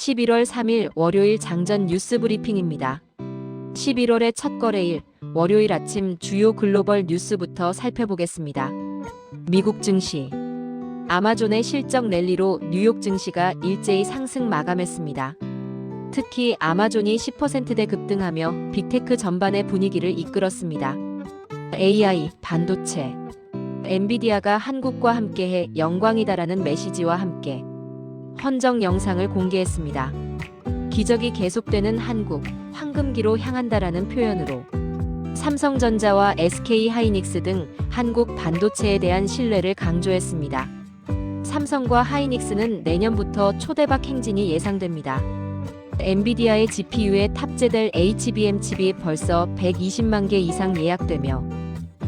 11월 3일 월요일 장전 뉴스 브리핑입니다. 11월의 첫 거래일 월요일 아침 주요 글로벌 뉴스부터 살펴보겠습니다. 미국 증시 아마존의 실적 랠리로 뉴욕 증시가 일제히 상승 마감했습니다. 특히 아마존이 10%대 급등하며 빅테크 전반의 분위기를 이끌었습니다. AI, 반도체, 엔비디아가 한국과 함께해 영광이다라는 메시지와 함께 헌정 영상을 공개했습니다. 기적이 계속되는 한국, 황금기로 향한다라는 표현으로 삼성전자와 SK 하이닉스 등 한국 반도체에 대한 신뢰를 강조했습니다. 삼성과 하이닉스는 내년부터 초대박 행진이 예상됩니다. 엔비디아의 GPU에 탑재될 HBM 칩이 벌써 120만 개 이상 예약되며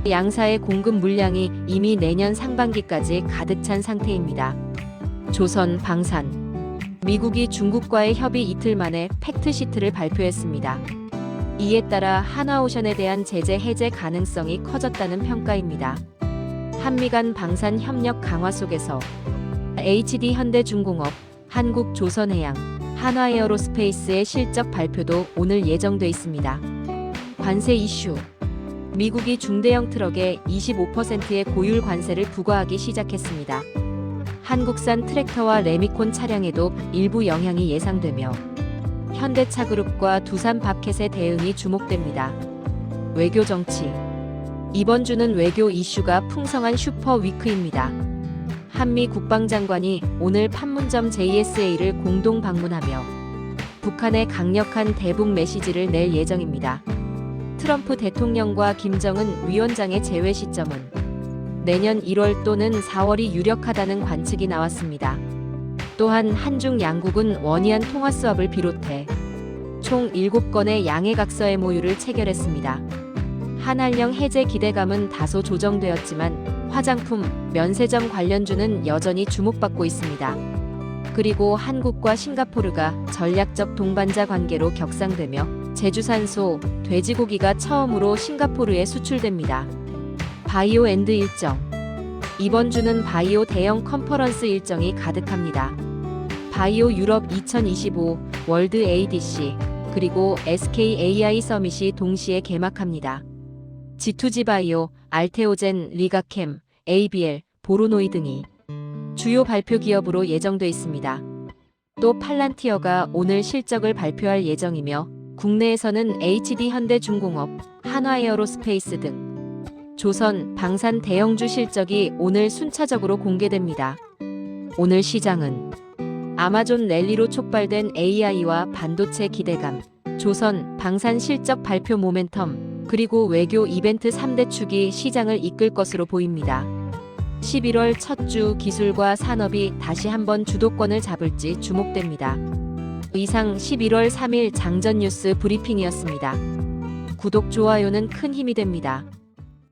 양사의 공급 물량이 이미 내년 상반기까지 가득 찬 상태입니다. 조선 방산 미국이 중국과의 협의 이틀 만에 팩트시트를 발표했습니다. 이에 따라 하나오션에 대한 제재 해제 가능성이 커졌다는 평가입니다. 한미 간 방산 협력 강화 속에서 HD 현대중공업, 한국조선해양, 한화에어로스페이스의 실적 발표도 오늘 예정돼 있습니다. 관세 이슈 미국이 중대형 트럭에 25%의 고율 관세를 부과하기 시작했습니다. 한국산 트랙터와 레미콘 차량에도 일부 영향이 예상되며 현대차그룹과 두산 바켓의 대응이 주목됩니다. 외교 정치 이번 주는 외교 이슈가 풍성한 슈퍼 위크입니다. 한미 국방장관이 오늘 판문점 JSA를 공동 방문하며 북한에 강력한 대북 메시지를 낼 예정입니다. 트럼프 대통령과 김정은 위원장의 재회 시점은 내년 1월 또는 4월이 유력하다는 관측이 나왔습니다. 또한 한중 양국은 원이안 통화 수합을 비롯해 총 7건의 양해각서 MOU를 체결했습니다. 한한령 해제 기대감은 다소 조정되었지만 화장품, 면세점 관련주는 여전히 주목받고 있습니다. 그리고 한국과 싱가포르가 전략적 동반자 관계로 격상되며 제주산소, 돼지고기가 처음으로 싱가포르에 수출됩니다. 바이오 앤드 일정 이번 주는 바이오 대형 컨퍼런스 일정이 가득합니다. 바이오 유럽 2025 월드 ADC 그리고 SK AI 서밋이 동시에 개막합니다. G2G 바이오, 알테오젠, 리가캠, ABL, 보로노이 등이 주요 발표 기업으로 예정돼 있습니다. 또 팔란티어가 오늘 실적을 발표할 예정이며 국내에서는 HD 현대중공업, 한화에어로스페이스 등 조선, 방산 대형주 실적이 오늘 순차적으로 공개됩니다. 오늘 시장은 아마존 랠리로 촉발된 AI와 반도체 기대감, 조선, 방산 실적 발표 모멘텀, 그리고 외교 이벤트 3대 축이 시장을 이끌 것으로 보입니다. 11월 첫 주 기술과 산업이 다시 한번 주도권을 잡을지 주목됩니다. 이상 11월 3일 장전 뉴스 브리핑이었습니다. 구독, 좋아요는 큰 힘이 됩니다.